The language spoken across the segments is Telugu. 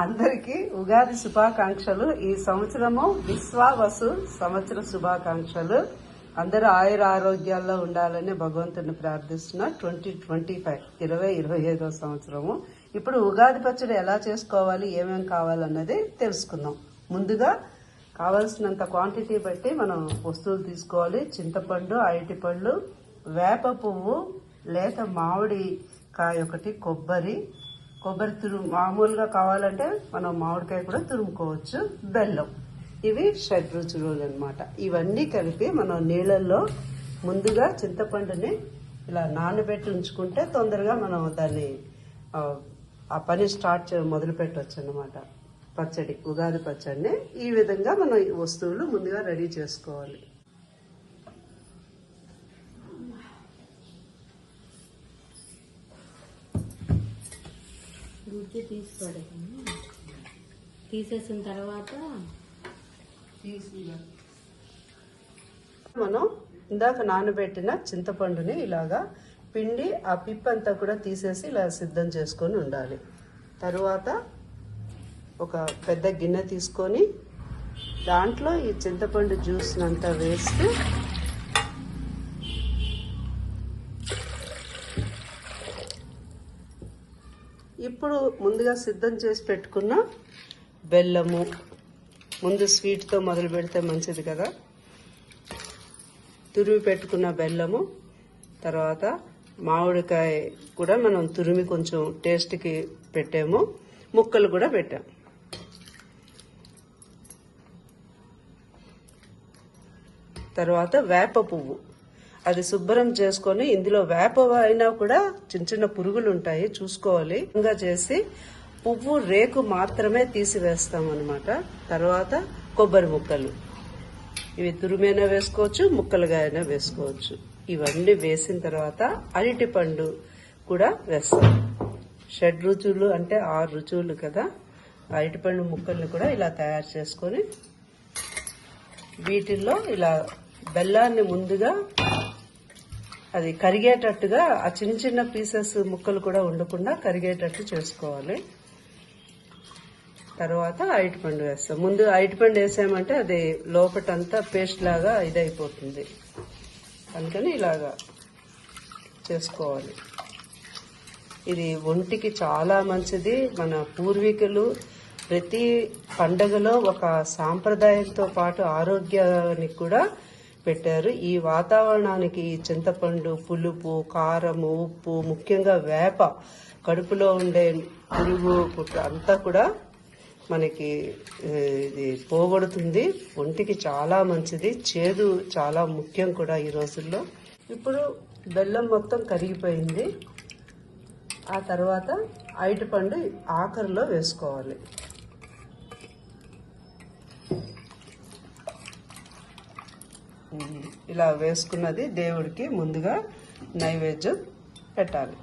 అందరికీ ఉగాది శుభాకాంక్షలు. ఈ సంవత్సరము విశ్వావసు సంవత్సర శుభాకాంక్షలు. అందరూ ఆయుర ఆరోగ్యాల్లో ఉండాలని భగవంతుని ప్రార్థిస్తున్న. ట్వంటీ ట్వంటీ ఫైవ్ ఇరవై ఇరవై ఐదో సంవత్సరము. ఇప్పుడు ఉగాది పచ్చడి ఎలా చేసుకోవాలి ఏమేమి కావాలన్నది తెలుసుకుందాం. ముందుగా కావలసినంత క్వాంటిటీ బట్టి మనం వస్తువులు తీసుకోవాలి. చింతపండు అరటిపళ్ళు వేప పువ్వు లేత మామిడి కాయ ఒకటి కొబ్బరి కొబ్బరి తురుము మామూలుగా కావాలంటే మనం మామిడికాయ కూడా తురుముకోవచ్చు. బెల్లం. ఇవి షడ్రుచులు అనమాట ఇవన్నీ కలిపి మనం నీళ్ళల్లో ముందుగా చింతపండుని ఇలా నానబెట్టి ఉంచుకుంటే తొందరగా మనం దాన్ని ఆ, పని స్టార్ట్ మొదలు పెట్టవచ్చు అనమాట పచ్చడి ఉగాది పచ్చడిని ఈ విధంగా మనం వస్తువులు ముందుగా రెడీ చేసుకోవాలి. గుడ్డు తీసుకోవడం తీసేసిన తర్వాత మనం ఇందాక నానబెట్టిన చింతపండుని ఇలాగా పిండి ఆ పిప్ అంతా కూడా తీసేసి ఇలా సిద్ధం చేసుకొని ఉండాలి. తరువాత ఒక పెద్ద గిన్నె తీసుకొని దాంట్లో ఈ చింతపండు జ్యూస్ అంతా వేస్తూ ఇప్పుడు ముందుగా సిద్ధం చేసి పెట్టుకున్న బెల్లము. ముందు స్వీట్తో మొదలు పెడితే మంచిది కదా. తురిమి పెట్టుకున్న బెల్లము. తర్వాత మామిడికాయ కూడా మనం తురిమి కొంచెం టేస్ట్కి పెట్టాము. ముక్కలు కూడా పెట్టాం. తర్వాత వేప పువ్వు. అది శుభ్రం చేసుకొని ఇందులో వేప అయినా కూడా చిన్న చిన్న పురుగులు ఉంటాయి చూసుకోవాలి. ఇంకా చేసి పువ్వు రేకు మాత్రమే తీసివేస్తాం అనమాట తర్వాత కొబ్బరి ముక్కలు. ఇవి తురుమైనా వేసుకోవచ్చు ముక్కలుగా అయినా వేసుకోవచ్చు. ఇవన్నీ వేసిన తర్వాత అరటి పండు కూడా వేస్తాం. షడ్ రుచులు అంటే ఆరు రుచులు కదా. అరటిపండు ముక్కల్ని కూడా ఇలా తయారు చేసుకొని వీటిల్లో ఇలా బెల్లాన్ని ముందుగా అది కరిగేటట్టుగా ఆ చిన్న చిన్న పీసెస్ ముక్కలు కూడా ఉండకుండా కరిగేటట్టు చేసుకోవాలి. తర్వాత అరటిపండు వేస్తాం. ముందు అరటిపండు వేసామంటే అది లోపటంతా పేస్ట్ లాగా ఇదైపోతుంది. అందుకని ఇలాగా చేసుకోవాలి. ఇది ఒంటికి చాలా మంచిది. మన పూర్వీకులు ప్రతి పండగలో ఒక సాంప్రదాయంతో పాటు ఆరోగ్యానికి కూడా పెట్టారు. ఈ వాతావరణానికి చింతపండు పులుపు కారము ఉప్పు ముఖ్యంగా వేప కడుపులో ఉండే పురుగు అంతా కూడా మనకి ఇది పోగొడుతుంది. ఒంటికి చాలా మంచిది. చేదు చాలా ముఖ్యం కూడా ఈ రోజుల్లో. ఇప్పుడు బెల్లం మొత్తం కరిగిపోయింది. ఆ తర్వాత అరటిపండు ఆఖరిలో వేసుకోవాలి. ఇలా వేసుకున్నది దేవుడికి ముందుగా నైవేద్యం పెట్టాలి.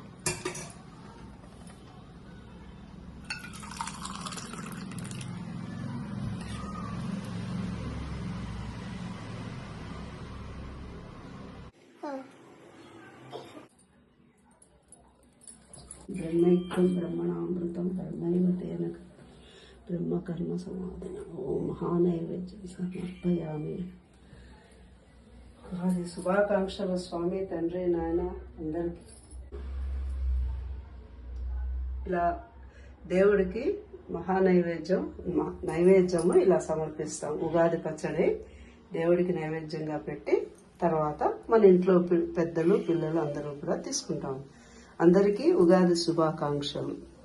బ్రహ్మైక్యం బ్రహ్మణామృతం బ్రహ్మైవ తేన బ్రహ్మకర్మ సమాధన ఓ మహానైవేద్యం సమర్పయామి. అది శుభాకాంక్షల స్వామి తండ్రి నాయన అందరికి. ఇలా దేవుడికి మహానైవేద్యం మ- నైవేద్యము ఇలా సమర్పిస్తాం. ఉగాది పచ్చడి దేవుడికి నైవేద్యంగా పెట్టి తర్వాత మన ఇంట్లో పి- పెద్దలు పిల్లలు అందరూ కూడా తీసుకుంటాం. అందరికీ ఉగాది శుభాకాంక్షలు.